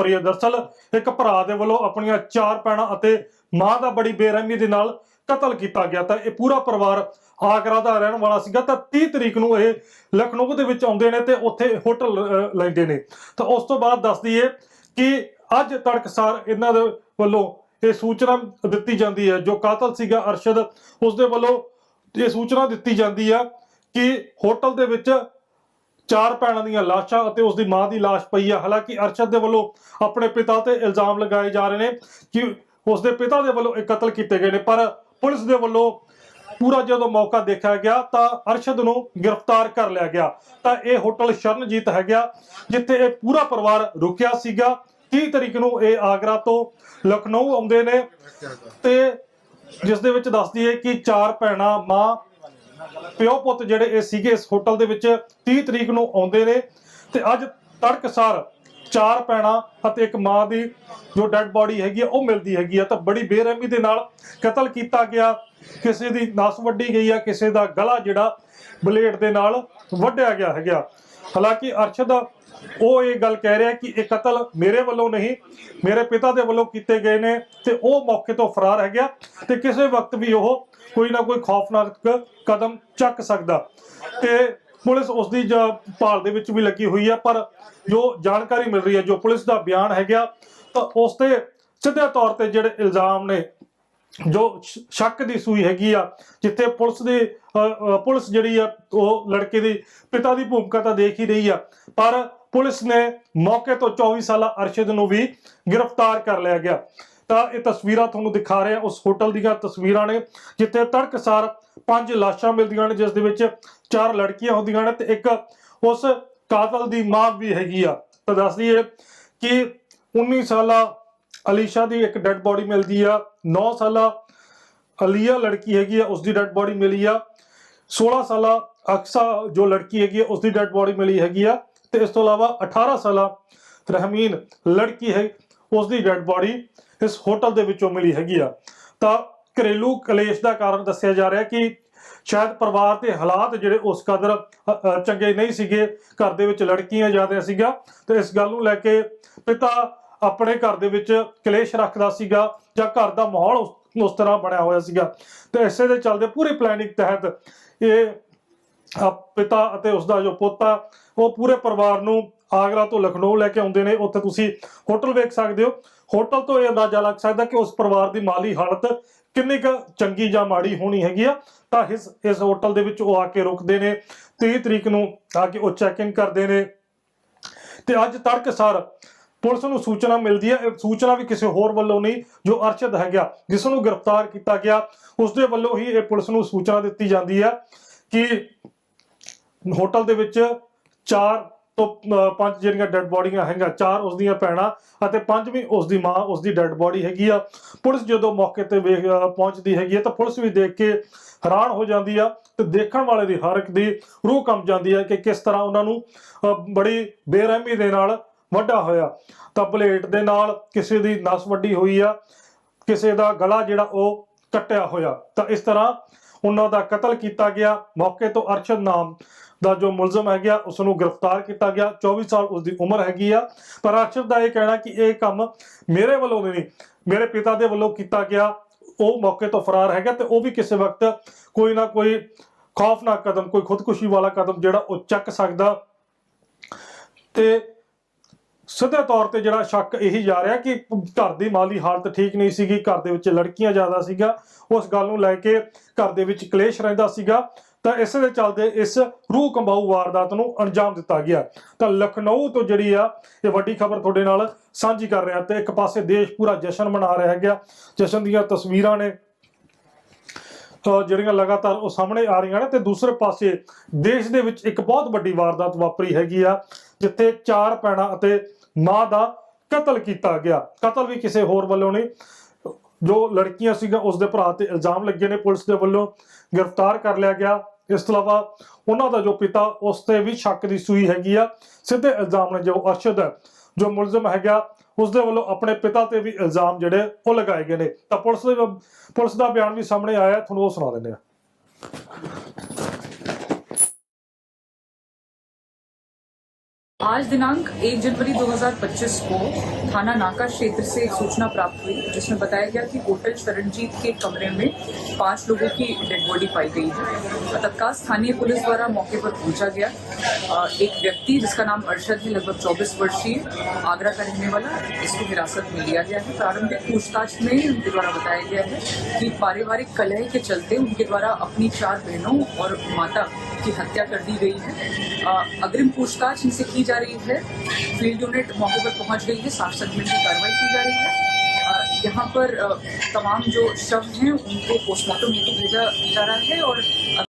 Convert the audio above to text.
ਵਾਪਰੀ ਹੈ ਦਰਸਲ, ਇੱਕ ਭਰਾ ਦੇ ਵੱਲੋਂ ਆਪਣੀਆਂ ਚਾਰ ਭੈਣਾਂ ਅਤੇ ਮਾਂ ਦਾ ਬੜੀ ਬੇਰਹਿਮੀ ਦੇ ਨਾਲ ਕਤਲ ਕੀਤਾ ਗਿਆ। ਤਾਂ ਇਹ ਪੂਰਾ ਪਰਿਵਾਰ ਆਗਰਾ ਦਾ ਰਹਿਣ ਵਾਲਾ ਸੀਗਾ। ਤਾਂ 30 ਤਰੀਕ ਨੂੰ ਇਹ ਲਖਨਊ ਦੇ ਵਿੱਚ ਆਉਂਦੇ ਨੇ ਤੇ ਉੱਥੇ ਹੋਟਲ ਲੈਂਦੇ ਨੇ। ਤਾਂ ਉਸ ਤੋਂ ਬਾਅਦ ਦੱਸ ਦਈਏ ਕਿ ਅੱਜ ਤੜਕਸਾਰ ਇਹਨਾਂ ਦੇ ਵੱਲੋਂ ਇਹ ਸੂਚਨਾ ਦਿੱਤੀ ਜਾਂਦੀ ਹੈ। ਜੋ ਕਾਤਲ ਸੀਗਾ ਅਰਸ਼ਦ ਉਸ ਦੇ ਵੱਲੋਂ ਇਹ ਸੂਚਨਾ ਦਿੱਤੀ ਜਾਂਦੀ ਆ ਕਿ ਹੋਟਲ ਦੇ ਵਿੱਚ ਚਾਰ ਭੈਣਾਂ ਦੀਆਂ ਲਾਸ਼ਾਂ ਅਤੇ ਉਸ ਦੀ ਮਾਂ ਦੀ ਲਾਸ਼ ਪਈ ਆ। ਹਾਲਾਂਕਿ ਅਰਸ਼ਦ ਦੇ ਵੱਲੋਂ ਆਪਣੇ ਪਿਤਾ ਤੇ ਇਲਜ਼ਾਮ ਲਗਾਏ ਜਾ ਰਹੇ ਨੇ ਕਿ ਉਸ ਦੇ ਪਿਤਾ ਦੇ ਵੱਲੋਂ ਇਹ ਕਤਲ ਕੀਤੇ ਗਏ ਨੇ, ਪਰ ਪੁਲਿਸ ਦੇ ਵੱਲੋਂ ਪੂਰਾ ਜਦੋਂ ਮੌਕਾ ਦੇਖਿਆ ਗਿਆ ਤਾਂ ਅਰਸ਼ਦ ਨੂੰ ਗ੍ਰਿਫਤਾਰ ਕਰ ਲਿਆ ਗਿਆ। ਤਾਂ ਇਹ ਹੋਟਲ ਸ਼ਰਨਜੀਤ ਹੈਗਾ, ਜਿੱਥੇ ਇਹ ਪੂਰਾ ਪਰਿਵਾਰ ਰੁਕਿਆ ਸੀਗਾ। 30 ਤਰੀਕ ਨੂੰ ਇਹ ਆਗਰਾ ਤੋਂ ਲਖਨਊ ਆਉਂਦੇ ਨੇ ਤੇ ਜਿਸ ਦੇ ਵਿੱਚ ਦੱਸਦੀ ਹੈ ਕਿ ਚਾਰ ਭੈਣਾਂ, ਮਾਂ ਪਿਓ ਪੁੱਤ ਜਿਹੜੇ ਇਹ ਸੀਗੇ ਇਸ ਹੋਟਲ ਦੇ ਵਿੱਚ 30 ਤਰੀਕ ਨੂੰ ਆਉਂਦੇ ਨੇ ਤੇ ਅੱਜ ਤੜਕਸਾਰ ਚਾਰ ਭੈਣਾਂ ਅਤੇ ਇੱਕ ਮਾਂ ਦੀ ਜੋ ਡੈੱਡ ਬਾਡੀ ਹੈਗੀ ਆ, ਉਹ ਮਿਲਦੀ ਹੈਗੀ ਆ। ਤਾਂ ਬੜੀ ਬੇਰਹਿਮੀ ਦੇ ਨਾਲ ਕਤਲ ਕੀਤਾ ਗਿਆ। ਕਿਸੇ ਦੀ ਨਸ ਵੱਢੀ ਗਈ ਆ, ਕਿਸੇ ਦਾ ਗਲਾ ਜਿਹੜਾ ਬਲੇਡ ਦੇ ਨਾਲ ਵੱਢਿਆ ਗਿਆ ਹੈਗਾ। ਹਾਲਾਂਕਿ ਅਰਸ਼ਦ ਉਹ ਇਹ ਗੱਲ ਕਹਿ ਰਿਹਾ ਕਿ ਇਹ ਕਤਲ ਮੇਰੇ ਵੱਲੋਂ ਨਹੀਂ, ਮੇਰੇ ਪਿਤਾ ਦੇ ਵੱਲੋਂ ਕੀਤੇ ਗਏ ਨੇ ਤੇ ਉਹ ਮੌਕੇ ਤੋਂ ਫਰਾਰ ਹੈਗਾ ਤੇ ਕਿਸੇ ਵਕਤ ਵੀ ਉਹ ਕੋਈ ਨਾ ਕੋਈ ਖੌਫਨਾਕ ਕਦਮ ਚੱਕ ਸਕਦਾ। ਤੇ ਪੁਲਿਸ ਉਸ ਦੀ ਭਾਲ ਦੇ ਵਿੱਚ ਵੀ ਲੱਗੀ ਹੋਈ ਹੈ ਪਰ ਜੋ ਜਾਣਕਾਰੀ ਮਿਲ ਰਹੀ ਹੈ, ਜੋ ਪੁਲਿਸ ਦਾ ਬਿਆਨ ਹੈਗਾ, ਤਾਂ ਉਸ ਤੇ ਸਿੱਧੇ ਤੌਰ ਤੇ ਜਿਹੜੇ ਇਲਜ਼ਾਮ ਨੇ, ਜੋ ਸ਼ੱਕ ਦੀ ਸੂਈ ਹੈਗੀ ਆ, ਜਿੱਥੇ ਪੁਲਿਸ ਦੀ ਪੁਲਿਸ ਜਿਹੜੀ ਆ, ਉਹ ਲੜਕੇ ਦੀ ਪਿਤਾ ਦੀ ਭੂਮਿਕਾ ਤਾਂ ਦੇਖ ਹੀ ਰਹੀ ਆ, ਪਰ ਪੁਲਿਸ ਨੇ ਮੌਕੇ ਤੋਂ 24 ਸਾਲਾ ਅਰਸ਼ਦ ਨੂੰ ਵੀ ਗ੍ਰਿਫਤਾਰ ਕਰ ਲਿਆ ਗਿਆ। ਤਾਂ ਇਹ ਤਸਵੀਰਾਂ ਤੁਹਾਨੂੰ ਦਿਖਾ ਰਹੇ ਆ ਉਸ ਹੋਟਲ ਦੀਆਂ ਤਸਵੀਰਾਂ ਨੇ, ਜਿੱਥੇ ਤੜਕਸਾਰ ਪੰਜ ਲਾਸ਼ਾਂ ਮਿਲਦੀਆਂ ਨੇ, ਜਿਸ ਦੇ ਵਿੱਚ ਚਾਰ ਲੜਕੀਆਂ ਹੁੰਦੀਆਂ ਨੇ ਤੇ ਇੱਕ ਉਸ ਕਾਤਲ ਦੀ ਮਾਂ ਵੀ ਹੈਗੀ ਆ। ਤਾਂ ਦੱਸਦੀ ਹੈ ਕਿ 19 ਸਾਲਾ ਅਲੀਸ਼ਾ ਦੀ ਇੱਕ ਡੈੱਡ ਬੋਡੀ ਮਿਲਦੀ ਆ। 9 ਸਾਲਾ ਅਲੀਆ ਲੜਕੀ ਹੈਗੀ ਆ, ਉਸ ਦੀ ਡੈੱਡ ਬੋਡੀ ਮਿਲੀ ਆ। 16 ਸਾਲਾ ਅਕਸਾ ਜੋ ਲੜਕੀ ਹੈਗੀ ਆ, ਉਸ ਦੀ ਡੈੱਡ ਬੋਡੀ ਮਿਲੀ ਹੈਗੀ ਆ। ਤੇ ਇਸ ਤੋਂ ਇਲਾਵਾ 18 ਸਾਲਾ ਰਹਿਮੀਨ ਲੜਕੀ ਹੈ ਉਸ ਦੀ ਡੈੱਡ ਬੋਡੀ ਇਸ ਹੋਟਲ ਦੇ ਵਿੱਚੋਂ ਮਿਲੀ ਹੈਗੀ ਆ। ਤਾਂ ਘਰੇਲੂ ਕਲੇਸ਼ ਦਾ ਕਾਰਨ ਦੱਸਿਆ ਜਾ ਰਿਹਾ ਕਿ ਸ਼ਾਇਦ ਪਰਿਵਾਰ ਦੇ ਹਾਲਾਤ ਜਿਹੜੇ ਉਸ ਕਦਰ ਚੰਗੇ ਨਹੀਂ ਸੀਗੇ, ਘਰ ਦੇ ਵਿੱਚ ਲੜਕੀਆਂ ਜ਼ਿਆਦਾ ਸੀਗਾ ਤੇ ਇਸ ਗੱਲ ਨੂੰ ਲੈ ਕੇ ਪਿਤਾ ਆਪਣੇ ਘਰ ਦੇ ਵਿੱਚ ਕਲੇਸ਼ ਰੱਖਦਾ ਸੀਗਾ ਜਾਂ ਘਰ ਦਾ ਮਾਹੌਲ ਉਸ ਉਸ ਤਰ੍ਹਾਂ ਬਣਿਆ ਹੋਇਆ ਸੀਗਾ। ਤੇ ਇਸੇ ਦੇ ਚੱਲਦੇ ਪੂਰੀ ਪਲੈਨਿੰਗ ਤਹਿਤ ਇਹ ਪਿਤਾ ਅਤੇ ਉਸ ਦਾ ਜੋ ਪੋਤਾ, ਉਹ ਪੂਰੇ ਪਰਿਵਾਰ ਨੂੰ ਆਗਰਾ ਤੋਂ ਲਖਨਊ ਲੈ ਕੇ ਆਉਂਦੇ ਨੇ। ਉੱਥੇ ਤੁਸੀਂ ਹੋਟਲ ਵੇਖ ਸਕਦੇ ਹੋ। ਹੋਟਲ ਤੋਂ ਇਹ ਅੰਦਾਜ਼ਾ ਲੱਗ ਸਕਦਾ ਕਿ ਉਸ ਪਰਿਵਾਰ ਦੀ ਮਾਲੀ ਹਾਲਤ ਕਿੰਨੀ ਕੁ ਚੰਗੀ ਜਾਂ ਮਾੜੀ ਹੋਣੀ ਹੈਗੀ ਆ। ਤਾਂ ਇਸ ਇਸ ਹੋਟਲ ਦੇ ਵਿੱਚ ਉਹ ਆ ਕੇ ਰੁਕਦੇ ਨੇ। 30 ਤਰੀਕ ਨੂੰ ਆ ਕੇ ਉਹ ਚੈੱਕ ਇਨ ਕਰਦੇ ਨੇ। ਤੇ ਅੱਜ ਤੜਕਸਾਰ ਪੁਲਿਸ ਨੂੰ ਸੂਚਨਾ ਮਿਲਦੀ ਹੈ ਇਹ ਸੂਚਨਾ ਵੀ ਕਿਸੇ ਹੋਰ ਵੱਲੋਂ ਨਹੀਂ, ਜੋ ਅਰਸ਼ਦ ਹੈਗਾ, ਜਿਸ ਨੂੰ ਗ੍ਰਿਫਤਾਰ ਕੀਤਾ ਗਿਆ ਉਸ ਦੇ ਵੱਲੋਂ ਹੀ ਇਹ ਪੁਲਿਸ ਨੂੰ ਸੂਚਨਾ ਦਿੱਤੀ ਜਾਂਦੀ ਹੈ ਕਿ ਹੋਟਲ ਦੇ ਵਿੱਚ ਚਾਰ ਤੋਂ ਅਹ, ਪੰਜ ਜਿਹੜੀਆਂ ਡੈੱਡ ਬੋਡੀਆਂ ਹੈਗਾ ਚਾਰ ਉਸ ਦੀਆਂ ਭੈਣਾਂ ਅਤੇ ਪੰਜਵੀਂ ਉਸ ਦੀ ਮਾਂ ਉਸ ਦੀ ਡੈੱਡ ਬੋਡੀ ਹੈਗੀ ਆ। ਪੁਲਿਸ ਜਦੋਂ ਮੌਕੇ ਤੇ ਪਹੁੰਚਦੀ ਹੈਗੀ ਆ ਤਾਂ ਪੁਲਿਸ ਵੀ ਦੇਖ ਕੇ ਹੈਰਾਨ ਹੋ ਜਾਂਦੀ ਆ ਤੇ ਦੇਖਣ ਵਾਲੇ ਦੀ ਹਰ ਇੱਕ ਦੀ ਰੂਹ ਕੰਬ ਜਾਂਦੀ ਹੈ ਕਿ ਕਿਸ ਤਰ੍ਹਾਂ ਉਹਨਾਂ ਨੂੰ ਅਹ, ਬੜੀ ਬੇਰਹਿਮੀ ਦੇ ਨਾਲ ਵੱਢਾ ਹੋਇਆ। ਤਾਂ ਬਲੇਡ ਦੇ ਨਾਲ ਕਿਸੇ ਦੀ ਨਸ ਵੱਡੀ ਹੋਈ ਆ ਕਿਸੇ ਦਾ ਗਲਾ ਜਿਹੜਾ ਉਹ ਕੱਟਿਆ ਹੋਇਆ। ਤਾਂ ਇਸ ਤਰ੍ਹਾਂ ਉਹਨਾਂ ਦਾ ਕਤਲ ਕੀਤਾ ਗਿਆ। ਮੌਕੇ ਤੋਂ ਅਰਸ਼ਦ ਨਾਮ ਦਾ ਜੋ ਮੁਲਜ਼ਮ ਹੈ ਗਿਆ ਉਸ ਨੂੰ ਗ੍ਰਿਫਤਾਰ ਕੀਤਾ ਗਿਆ। 24 ਸਾਲ ਉਸ ਦੀ ਉਮਰ ਹੈਗੀ ਆ। ਪਰ ਅਰਸ਼ਦ ਦਾ ਇਹ ਕਹਿਣਾ ਕਿ ਇਹ ਕੰਮ ਮੇਰੇ ਵੱਲੋਂ ਨਹੀਂ, ਮੇਰੇ ਪਿਤਾ ਦੇ ਵੱਲੋਂ ਕੀਤਾ ਗਿਆ। ਉਹ ਮੌਕੇ ਤੋਂ ਫਰਾਰ ਹੈਗਾ ਤੇ ਉਹ ਵੀ ਕਿਸੇ ਵਕਤ ਕੋਈ ਨਾ ਕੋਈ ਖੌਫਨਾਕ ਕਦਮ, ਕੋਈ ਖੁਦਕੁਸ਼ੀ ਵਾਲਾ ਕਦਮ ਜਿਹੜਾ ਉਹ ਚੱਕ ਸਕਦਾ। ਤੇ ਸਿੱਧੇ ਤੌਰ ਤੇ ਜਿਹੜਾ ਸ਼ੱਕ ਇਹੀ ਜਾ ਰਿਹਾ ਕਿ ਘਰ ਦੀ ਮਾਲੀ ਹਾਲਤ ਠੀਕ ਨਹੀਂ ਸੀਗੀ, ਘਰ ਦੇ ਵਿੱਚ ਲੜਕੀਆਂ ਜ਼ਿਆਦਾ ਸੀਗਾ। ਉਸ ਗੱਲ ਨੂੰ ਲੈ ਕੇ ਘਰ ਦੇ ਵਿੱਚ ਕਲੇਸ਼ ਰਹਿੰਦਾ ਸੀਗਾ। ਤਾਂ ਇਸੇ ਦੇ ਚੱਲਦੇ ਇਸ ਰੂਹ ਕੰਬਾਊ ਵਾਰਦਾਤ ਨੂੰ ਅੰਜਾਮ ਦਿੱਤਾ ਗਿਆ। ਤਾਂ ਲਖਨਊ ਤੋਂ ਜਿਹੜੀ ਆ, ਇਹ ਵੱਡੀ ਖਬਰ ਤੁਹਾਡੇ ਨਾਲ ਸਾਂਝੀ ਕਰ ਰਿਹਾ ਤੇ ਇੱਕ ਪਾਸੇ ਦੇਸ਼ ਪੂਰਾ ਜਸ਼ਨ ਮਨਾ ਰਿਹਾ ਹੈਗਾ ਜਸ਼ਨ ਦੀਆਂ ਤਸਵੀਰਾਂ ਨੇ ਜਿਹੜੀਆਂ ਲਗਾਤਾਰ ਉਹ ਸਾਹਮਣੇ ਆ ਰਹੀਆਂ ਨੇ ਤੇ ਦੂਸਰੇ ਪਾਸੇ ਦੇਸ਼ ਦੇ ਵਿੱਚ ਇੱਕ ਬਹੁਤ ਵੱਡੀ ਵਾਰਦਾਤ ਵਾਪਰੀ ਹੈਗੀ ਆ, ਜਿੱਥੇ ਚਾਰ ਭੈਣਾਂ ਅਤੇ ਮਾਂ ਦਾ ਕਤਲ ਕੀਤਾ ਗਿਆ। ਕਤਲ ਵੀ ਕਿਸੇ ਹੋਰ ਵੱਲੋਂ ਨਹੀਂ, ਜੋ ਲੜਕੀਆਂ ਸੀਗਾ ਉਸ ਦੇ ਭਰਾ ਤੇ ਇਲਜ਼ਾਮ ਲੱਗੇ ਨੇ ਪੁਲਿਸ ਦੇ ਵੱਲੋਂ। ਗ੍ਰਿਫਤਾਰ ਕਰ ਲਿਆ ਗਿਆ। ਇਸ ਤੋਂ ਇਲਾਵਾ ਉਹਨਾਂ ਦਾ ਜੋ ਪਿਤਾ, ਉਸ ਤੇ ਵੀ ਸ਼ੱਕ ਦੀ ਸੂਈ ਹੈਗੀ ਆ। ਸਿੱਧੇ ਇਲਜ਼ਾਮ ਨੇ ਜੋ ਅਰਸ਼ਦ ਹੈ ਜੋ ਮੁਲਜ਼ਮ ਹੈਗਾ ਉਸ ਦੇ ਵੱਲੋਂ ਆਪਣੇ ਪਿਤਾ ਤੇ ਵੀ ਇਲਜ਼ਾਮ ਜਿਹੜੇ ਉਹ ਲਗਾਏ ਗਏ ਨੇ। ਤਾਂ ਪੁਲਿਸ ਦੇ, ਪੁਲਿਸ ਦਾ ਬਿਆਨ ਵੀ ਸਾਹਮਣੇ ਆਇਆ ਤੁਹਾਨੂੰ ਉਹ ਸੁਣਾ ਦਿੰਦੇ ਆ आज दिनांक 1 जनवरी 2025 को थाना नाका क्षेत्र से एक सूचना प्राप्त हुई, जिसमें बताया गया कि होटल शरणजीत के कमरे में पाँच लोगों की डेड बॉडी पाई गई है। तत्काल स्थानीय पुलिस द्वारा मौके पर पहुँचा गया। एक व्यक्ति जिसका नाम अरशद है, लगभग 24 वर्षीय, आगरा का रहने वाला, इसको हिरासत में लिया गया है। प्रारंभिक पूछताछ में उनके द्वारा बताया गया है कि पारिवारिक कलह के चलते उनके द्वारा अपनी चार बहनों और माता की हत्या कर दी गई है। अग्रिम पूछताछ इनसे की जा रही है। फ़ील्ड यूनिट मौके पर पहुँच गई है। साफ़ संकलन की कार्रवाई की जा रही है। यहाँ पर तमाम जो शव हैं, उनको पोस्टमार्टम हेतु भेजा जा रहा है और